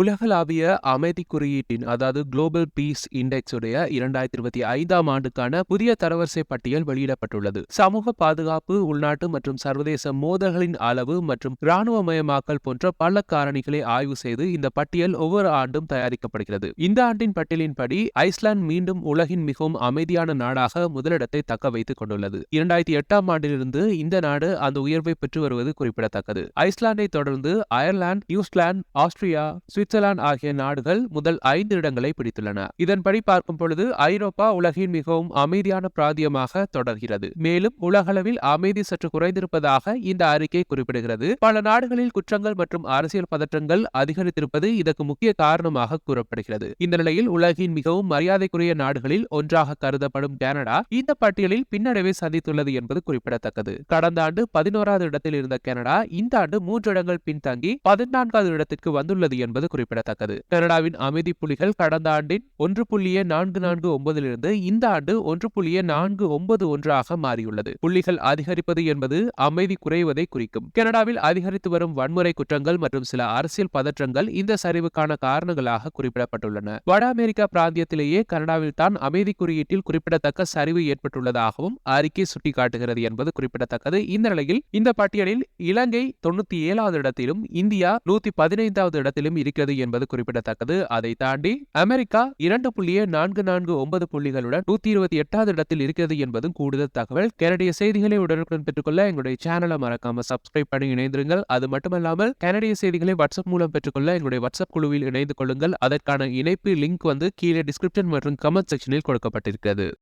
உலகளாவிய அமைதி குறியீட்டின் அதாவது குளோபல் பீஸ் இண்டெக்ஸ் உடைய இரண்டாயிரத்தி இருபத்தி ஐந்தாம் ஆண்டுக்கான புதிய தரவரிசை பட்டியல் வெளியிடப்பட்டுள்ளது. சமூக பாதுகாப்பு உள்நாட்டு மற்றும் சர்வதேச மோதல்களின் அளவு மற்றும் இராணுவமயமாக்கல் போன்ற பல காரணிகளை ஆய்வு செய்து இந்த பட்டியல் ஒவ்வொரு ஆண்டும் தயாரிக்கப்படுகிறது. இந்த ஆண்டின் பட்டியலின்படி ஐஸ்லாந்து மீண்டும் உலகின் மிகவும் அமைதியான நாடாக முதலிடத்தை தக்க வைத்துக் கொண்டுள்ளது. இரண்டாயிரத்தி எட்டாம் ஆண்டிலிருந்து இந்த நாடு அந்த உயர்வை பெற்று வருவது குறிப்பிடத்தக்கது. ஐஸ்லாந்தை தொடர்ந்து அயர்லாந்து நியூசிலாந்து ஆஸ்திரியா சுவிட்சர்லாந்து ஆகிய நாடுகள் முதல் ஐந்து இடங்களை பிடித்துள்ளன. இதன்படி பார்க்கும் பொழுது ஐரோப்பா உலகின் மிகவும் அமைதியான பிராந்தியமாக தொடர்கிறது. மேலும் உலகளவில் அமைதி சற்று குறைந்திருப்பதாக இந்த அறிக்கை குறிப்பிடுகிறது. பல நாடுகளில் குற்றங்கள் மற்றும் அரசியல் பதற்றங்கள் அதிகரித்திருப்பது இதற்கு முக்கிய காரணமாக கூறப்படுகிறது. இந்த நிலையில் உலகின் மிகவும் மரியாதைக்குரிய நாடுகளில் ஒன்றாக கருதப்படும் கனடா இந்த பட்டியலில் பின்னடைவை சந்தித்துள்ளது என்பது குறிப்பிடத்தக்கது. கடந்த ஆண்டு பதினோராவது இடத்தில் இருந்த கனடா இந்த ஆண்டு மூன்று இடங்கள் பின்தங்கி பதினான்காவது இடத்திற்கு வந்துள்ளது என்பது குறிப்பிடத்தக்கது. குறிப்பிடத்தக்கது. கனடாவின் அமைதி புலிகள் கடந்த ஆண்டின் ஒன்று புள்ளிய நான்கு நான்கு ஒன்பதிலிருந்து இந்த ஆண்டு ஒன்று புள்ளிய நான்கு ஒன்பது ஒன்றாக மாறியுள்ளது. புள்ளிகள் அதிகரிப்பது என்பது அமைதி குறைவதை குறிக்கும். கனடாவில் அதிகரித்து வரும் வன்முறை குற்றங்கள் மற்றும் சில அரசியல் பதற்றங்கள் இந்த சரிவுக்கான காரணங்களாக குறிப்பிடப்பட்டுள்ளன. வட அமெரிக்கா பிராந்தியத்திலேயே கனடாவில் தான் அமைதி குறியீட்டில் குறிப்பிடத்தக்க சரிவு ஏற்பட்டுள்ளதாகவும் அறிக்கை சுட்டிக்காட்டுகிறது என்பது குறிப்பிடத்தக்கது. இந்த நிலையில் இந்த பட்டியலில் இலங்கை தொண்ணூத்தி ஏழாவது இடத்திலும் இந்தியா நூத்தி பதினைந்தாவது இடத்திலும் இருக்கிறது. என்பது குறிப்பிடத்தக்கது. அதை தாண்டி அமெரிக்கா இரண்டு புள்ளியே நான்கு நான்கு ஒன்பது புள்ளிகளுடன் நூத்தி இருபத்தி எட்டாவது இடத்தில் இருக்கிறது என்பதும் கூடுதல் தகவல். கனடிய செய்திகளை உடனுக்குடன் பெற்றுக்கொள்ள எங்களுடைய சேனலை மறக்காம சப்ஸ்கிரைப் பண்ணி இணைந்திருங்கள். அது மட்டுமல்லாமல் கனடிய செய்திகளை வாட்ஸ்அப் மூலம் பெற்றுக்கொள்ள எங்களுடைய வாட்ஸ்அப் குழுவில் இணைந்து கொள்ளுங்கள். அதற்கான இணைப்பு லிங்க் வந்து கீழே டிஸ்கிரிப்ஷன் மற்றும் கமெண்ட் செக்ஷனில் கொடுக்கப்பட்டிருக்கிறது.